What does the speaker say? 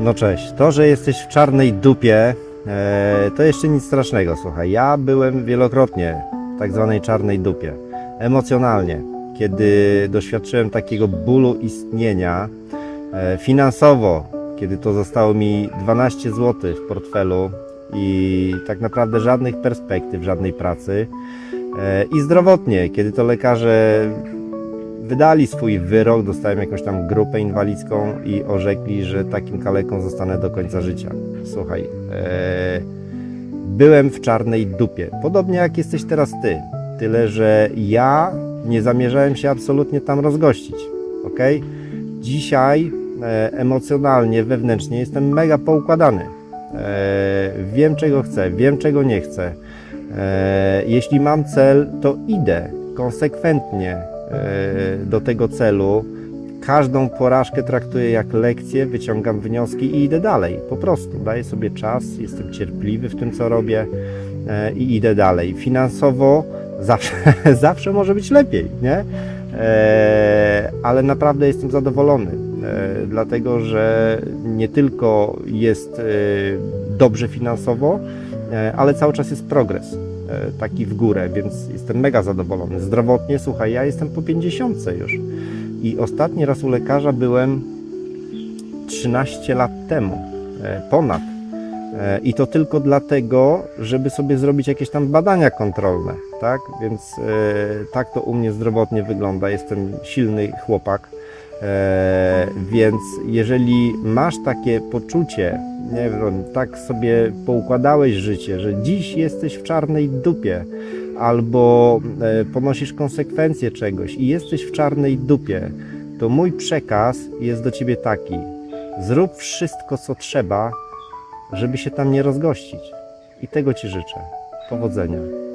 No cześć. To, że jesteś w czarnej dupie, e, to jeszcze nic strasznego. Słuchaj, ja byłem wielokrotnie w tak zwanej czarnej dupie. Emocjonalnie, kiedy doświadczyłem takiego bólu istnienia, e, finansowo, kiedy to zostało mi 12 zł w portfelu i tak naprawdę żadnych perspektyw, żadnej pracy. E, I zdrowotnie, kiedy to lekarze wydali swój wyrok, dostałem jakąś tam grupę inwalidzką i orzekli, że takim kaleką zostanę do końca życia. Słuchaj, e, byłem w czarnej dupie. Podobnie jak jesteś teraz ty. Tyle, że ja nie zamierzałem się absolutnie tam rozgościć. Ok? Dzisiaj e, emocjonalnie, wewnętrznie jestem mega poukładany. E, wiem, czego chcę, wiem, czego nie chcę. E, jeśli mam cel, to idę konsekwentnie do tego celu. Każdą porażkę traktuję jak lekcję, wyciągam wnioski i idę dalej. Po prostu daję sobie czas, jestem cierpliwy w tym, co robię e, i idę dalej. Finansowo zawsze, zawsze może być lepiej, nie? E, ale naprawdę jestem zadowolony, e, dlatego że nie tylko jest e, dobrze finansowo, e, ale cały czas jest progres e, taki w górę, więc jestem mega zadowolony. Zdrowotnie, słuchaj, ja jestem po 50 już i ostatni raz u lekarza byłem 13 lat temu, e, ponad. E, I to tylko dlatego, żeby sobie zrobić jakieś tam badania kontrolne, tak? Więc e, tak to u mnie zdrowotnie wygląda. Jestem silny chłopak. E, więc jeżeli masz takie poczucie, nie wiem, tak sobie poukładałeś życie, że dziś jesteś w czarnej dupie, albo e, ponosisz konsekwencje czegoś i jesteś w czarnej dupie, to mój przekaz jest do ciebie taki: zrób wszystko, co trzeba, żeby się tam nie rozgościć. I tego ci życzę. Powodzenia.